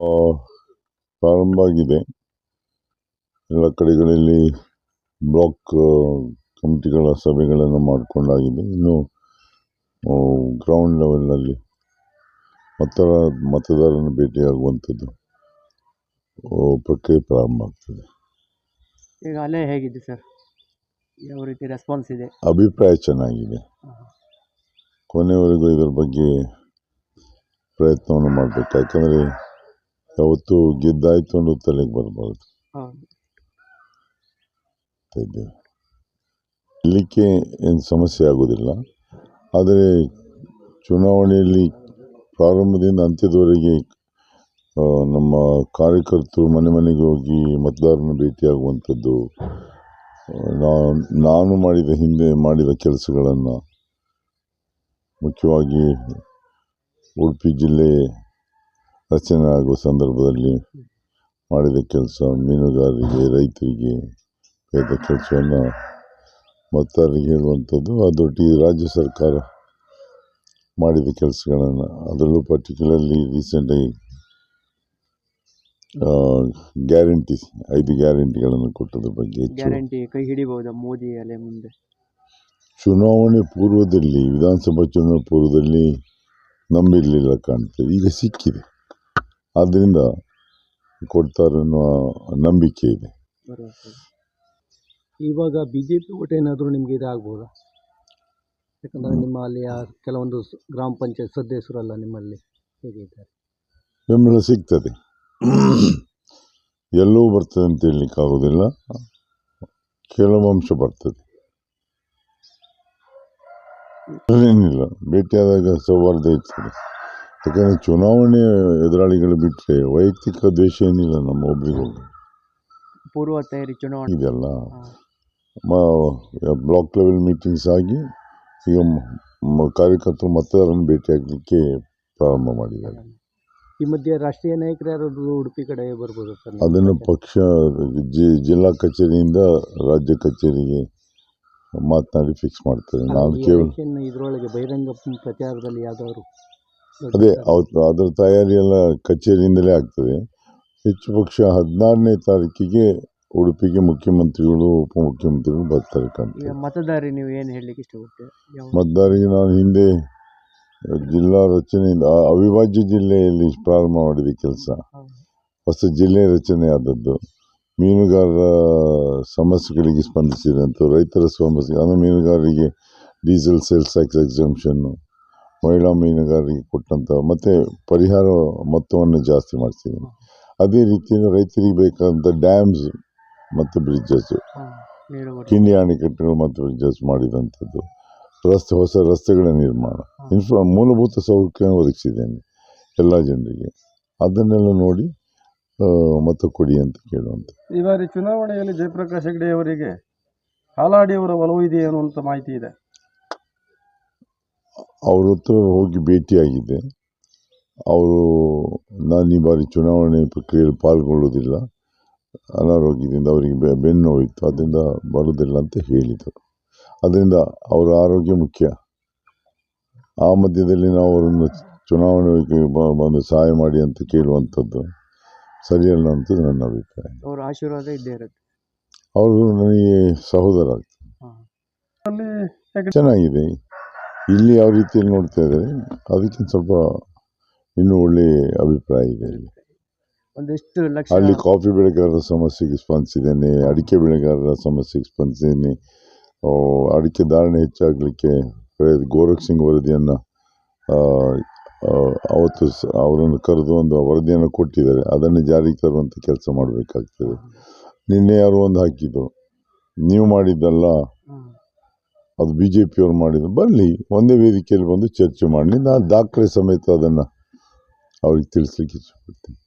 ಪ್ರಾರಂಭ ಆಗಿದೆ ಎಲ್ಲ ಕಡೆಗಳಲ್ಲಿ ಬ್ಲಾಕ್ ಕಮಿಟಿಗಳ ಸಭೆಗಳನ್ನು ಮಾಡಿಕೊಂಡಾಗಿದೆ. ಇನ್ನು ಗ್ರೌಂಡ್ ಲೆವೆಲ್ನಲ್ಲಿ ಮತ ಮತದಾರನ ಭೇಟಿಯಾಗುವಂಥದ್ದು ಪ್ರಕ್ರಿಯೆ ಪ್ರಾರಂಭ ಆಗ್ತದೆ. ಈಗ ಅಲೆ ಹೇಗಿದೆ ಸರ್? ಯಾವ ರೀತಿ ರೆಸ್ಪಾನ್ಸ್ ಇದೆ? ಅಭಿಪ್ರಾಯ ಚೆನ್ನಾಗಿದೆ. ಕೊನೆಯವರೆಗೂ ಇದರ ಬಗ್ಗೆ ಪ್ರಯತ್ನವನ್ನು ಮಾಡಬೇಕು. ಯಾಕಂದರೆ ಯಾವತ್ತೂ ಗೆದ್ದಾಯ್ತು ಅನ್ನೋದು ತಲೆಗೆ ಬರಬಾರ್ದು. ಇದ್ದೇವೆ ಗೆಲ್ಲಲಿಕ್ಕೆ ಏನು ಸಮಸ್ಯೆ ಆಗೋದಿಲ್ಲ. ಆದರೆ ಚುನಾವಣೆಯಲ್ಲಿ ಪ್ರಾರಂಭದಿಂದ ಅಂತ್ಯದವರೆಗೆ ನಮ್ಮ ಕಾರ್ಯಕರ್ತರು ಮನೆ ಮನೆಗೆ ಹೋಗಿ ಮತದಾರನ ಭೇಟಿಯಾಗುವಂಥದ್ದು ನಾನು ಮಾಡಿದ ಹಿಂದೆ ಮಾಡಿದ ಕೆಲಸಗಳನ್ನು ಮುಖ್ಯವಾಗಿ ಉಡುಪಿ ಜಿಲ್ಲೆ ರಚನೆ ಆಗುವ ಸಂದರ್ಭದಲ್ಲಿ ಮಾಡಿದ ಕೆಲಸ ಮೀನುಗಾರರಿಗೆ ರೈತರಿಗೆ ಮಾಡಿದ ಕೆಲಸವನ್ನು ಮತ್ತವರಿಗೆ ಹೇಳುವಂಥದ್ದು. ಅದರೊಟ್ಟಿಗೆ ರಾಜ್ಯ ಸರ್ಕಾರ ಮಾಡಿದ ಕೆಲಸಗಳನ್ನು. ಅದರಲ್ಲೂ ಪರ್ಟಿಕ್ಯುಲರ್ಲಿ ರೀಸೆಂಟಾಗಿ ಗ್ಯಾರಂಟಿ ಐದು ಗ್ಯಾರಂಟಿಗಳನ್ನು ಕೊಟ್ಟದ ಬಗ್ಗೆ ಗ್ಯಾರಂಟಿ ಕೈ ಹಿಡಿಬಹುದಾ ಮೋದಿ ಅಲೆ ಮುಂದೆ? ಚುನಾವಣೆ ಪೂರ್ವದಲ್ಲಿ ವಿಧಾನಸಭಾ ಚುನಾವಣೆ ಪೂರ್ವದಲ್ಲಿ ನಂಬಿರಲಿಲ್ಲ ಕಾಣ್ತದೆ. ಈಗ ಸಿಕ್ಕಿದೆ. ಆದ್ದರಿಂದ ಕೊಡ್ತಾರೆ ಅನ್ನೋ ನಂಬಿಕೆ ಇದೆ. ಇವಾಗ ಬಿ ಜೆ ಪಿ ಓಟ್ ಏನಾದರೂ ನಿಮಗೆ ಇದಾಗ್ಬೋದಾ? ಯಾಕಂದರೆ ನಿಮ್ಮ ಆ ಕೆಲವೊಂದು ಸ್- ಗ್ರಾಮ ಪಂಚಾಯತ್ ಸದಸ್ಯರಲ್ಲ ನಿಮ್ಮಲ್ಲಿ ಹೇಗೆ ಇದ್ದಾರೆ? ಬೆಂಬಲ ಸಿಗ್ತದೆ. ಎಲ್ಲವೂ ಬರ್ತದೆ ಅಂತ ಹೇಳಲಿಕ್ಕೆ ಆಗೋದಿಲ್ಲ. ಕೆಲವು ಅಂಶ ಬರ್ತದೆ. ಏನಿಲ್ಲ ಭೇಟಿಯಾದಾಗ ಸೌಹಾರ್ದ ಇರ್ತದೆ. ಯಾಕಂದರೆ ಚುನಾವಣೆ ಎದುರಾಳಿಗಳು ಬಿಟ್ಟರೆ ವೈಯಕ್ತಿಕ ದ್ವೇಷ ಏನಿಲ್ಲ ನಮ್ಮ ಒಬ್ರಿಗೊಬ್ರು. ಪೂರ್ವ ತಯಾರಿ ಚುನಾವಣೆ. ಇದೆಲ್ಲ. ಬ್ಲಾಕ್ ಲೆವೆಲ್ ಮೀಟಿಂಗ್ಸ್ ಆಗಿ ಈಗ ಮ- ಕಾರ್ಯಕರ್ತರು ಮತದಾರರನ್ನು ಭೇಟಿಯಾಗಲಿಕ್ಕೆ ಪ್ರಾರಂಭ ಮಾಡಿದ್ದಾರೆ. ಈ ಮಧ್ಯೆ ರಾಷ್ಟ್ರೀಯ ನಾಯಕರು ಯಾರಾದರೂ ಉಡುಪಿ ಕಡೆ ಬರ್ಬೋದು ಸರ್? ನಿಮ್ಮ ಅದನ್ನು ಪಕ್ಷ? ಪಕ್ಷ ಜಿ- ಜಿಲ್ಲಾ ಕಚೇರಿಯಿಂದ ರಾಜ್ಯ ಕಚೇರಿಗೆ ಮಾತನಾಡಿ ಫಿಕ್ಸ್ ಮಾಡ್ತಾರೆ ನಾನು ಈ ಕೇವಲ election ಇದರೊಳಗೆ ಬಹಿರಂಗ ಪ್ರಚಾರದಲ್ಲಿ ಯಾವ್ದಾದ್ರು ಅದೇ ಅವತ್ತು ಅದರ ತಯಾರಿ ಎಲ್ಲ ಕಚೇರಿಯಿಂದಲೇ ಆಗ್ತದೆ. ಹೆಚ್ಚು ಪಕ್ಷ ಹದಿನಾರನೇ ತಾರೀಕಿಗೆ ಉಡುಪಿಗೆ ಮುಖ್ಯಮಂತ್ರಿಗಳು ಉಪಮುಖ್ಯಮಂತ್ರಿಗಳು ಬರ್ತಾರೆ ಮತದಾರಿ ನೀವು ಏನು ಹೇಳಲಿಕ್ಕೆ ಮತದಾರಿಗೆ ನಾನು ಹಿಂದೆ ಜಿಲ್ಲಾ ರಚನೆಯಿಂದ ಅವಿಭಾಜ್ಯ ಜಿಲ್ಲೆಯಲ್ಲಿ ಪ್ರಾರಂಭ ಮಾಡಿದ ಕೆಲಸ. ಹೊಸ ಜಿಲ್ಲೆ ರಚನೆ ಆದದ್ದು. ಮೀನುಗಾರರ ಸಮಸ್ಯೆಗಳಿಗೆ ಸ್ಪಂದಿಸಿದಂಥ ರೈತರ ಸಮಸ್ಯೆ ಅಂದರೆ ಮೀನುಗಾರರಿಗೆ ಡೀಸೆಲ್ ಸೇಲ್ಸ್ ಟ್ಯಾಕ್ಸ್ ಎಕ್ಸಂಪ್ಷನ್ನು ಮಹಿಳಾ ಮೀನುಗಾರರಿಗೆ ಕೊಟ್ಟಂಥ ಮತ್ತು ಪರಿಹಾರ ಮೊತ್ತವನ್ನು ಜಾಸ್ತಿ ಮಾಡ್ತಿದ್ದೀನಿ ಅದೇ ರೀತಿ ರೈತರಿಗೆ ಬೇಕಾದಂಥ ಡ್ಯಾಮ್ಸ್ ಮತ್ತು ಬ್ರಿಡ್ಜಸ್ಸು ಕಿಂಡಿ ಅಣೆಕಟ್ಟುಗಳು ಮತ್ತು ಬ್ರಿಡ್ಜಸ್ ಮಾಡಿದಂಥದ್ದು ರಸ್ತೆ ಹೊಸ ರಸ್ತೆಗಳ ನಿರ್ಮಾಣ ಇನ್ಫ್ರಾ ಮೂಲಭೂತ ಸೌಕರ್ಯ ಒದಗಿಸಿದ್ದೇನೆ ಎಲ್ಲ ಜನರಿಗೆ. ಅದನ್ನೆಲ್ಲ ನೋಡಿ ಮತ್ತು ಕೊಡಿ ಅಂತ ಕೇಳುವಂಥ ಈ ಬಾರಿ ಚುನಾವಣೆಯಲ್ಲಿ ಜಯಪ್ರಕಾಶ್ ಹೆಗ್ಡೆ ಅವರಿಗೆ ಹಾಲಾಡಿಯವರ ಒಲವು ಇದೆ ಅಂತ ಮಾಹಿತಿ ಇದೆ. ಅವ್ರ ಹತ್ರ ಹೋಗಿ ಭೇಟಿಯಾಗಿದ್ದೆ ಅವರು ನಾನು ಈ ಬಾರಿ ಚುನಾವಣೆ ಪ್ರಕ್ರಿಯೆಯಲ್ಲಿ ಪಾಲ್ಗೊಳ್ಳುವುದಿಲ್ಲ ಅನಾರೋಗ್ಯದಿಂದ ಅವರಿಗೆ ಬೆ ಬೆನ್ನು ನೋವಿತ್ತು ಅದರಿಂದ ಬರುವುದಿಲ್ಲ ಅಂತ ಹೇಳಿದರು. ಅದರಿಂದ ಅವರ ಆರೋಗ್ಯ ಮುಖ್ಯ. ಆ ಮಧ್ಯದಲ್ಲಿ ನಾವು ಅವರನ್ನು ಚುನಾವಣೆಗೆ ಬಂದು ಸಹಾಯ ಮಾಡಿ ಅಂತ ಕೇಳುವಂಥದ್ದು ಸರಿಯಲ್ಲ ಅಂತ ನನ್ನ ಅಭಿಪ್ರಾಯ. ಅವರ ಆಶೀರ್ವಾದ ಇದ್ದೇ ಇರುತ್ತೆ. ಅವರು ನನಗೆ ಸಹೋದರ ಆಗ್ತಾರೆ. ಚೆನ್ನಾಗಿದೆ. ಇಲ್ಲಿ ಯಾವ ರೀತಿಯಲ್ಲಿ ನೋಡ್ತಾ ಇದ್ದಾರೆ? ಅದಕ್ಕಿಂತ ಸ್ವಲ್ಪ ಇನ್ನೂ ಒಳ್ಳೆಯ ಅಭಿಪ್ರಾಯ ಇದೆ ಇಲ್ಲಿ. ಒಂದೆಷ್ಟು ಲಕ್ಷ ಅಲ್ಲಿ ಕಾಫಿ ಬೆಳೆಗಾರರ ಸಮಸ್ಯೆಗೆ ಸ್ಪಂದಿಸಿದ್ದೇನೆ ಅಡಿಕೆ ಬೆಳೆಗಾರರ ಸಮಸ್ಯೆಗೆ ಸ್ಪಂದಿಸಿದ್ದೇನೆ. ಅಡಿಕೆ ಧಾರಣೆ ಹೆಚ್ಚಾಗಲಿಕ್ಕೆ ಗೋರಖ್ ಸಿಂಗ್ ವರದಿಯನ್ನು ಅವತ್ತು ಅವರನ್ನು ಕರೆದು ಒಂದು ವರದಿಯನ್ನು ಕೊಟ್ಟಿದ್ದಾರೆ. ಅದನ್ನು ಜಾರಿಗೆ ತರುವಂಥ ಕೆಲಸ ಮಾಡಬೇಕಾಗ್ತದೆ. ನಿನ್ನೆ ಯಾರೋ ಒಂದು ಹಾಕಿದ್ದು ನೀವು ಮಾಡಿದ್ದಲ್ಲ. ಅದು ಬಿ ಜೆ ಪಿಯವ್ರು ಮಾಡಿದ್ದು. ಬರಲಿ ಒಂದೇ ವೇದಿಕೆಯಲ್ಲಿ ಬಂದು ಚರ್ಚೆ ಮಾಡಲಿ ನಾನು ದಾಖಲೆ ಸಮೇತ ಅದನ್ನು ಅವ್ರಿಗೆ ತಿಳಿಸ್ಲಿಕ್ಕೆ ಇಷ್ಟಪಡ್ತೀನಿ.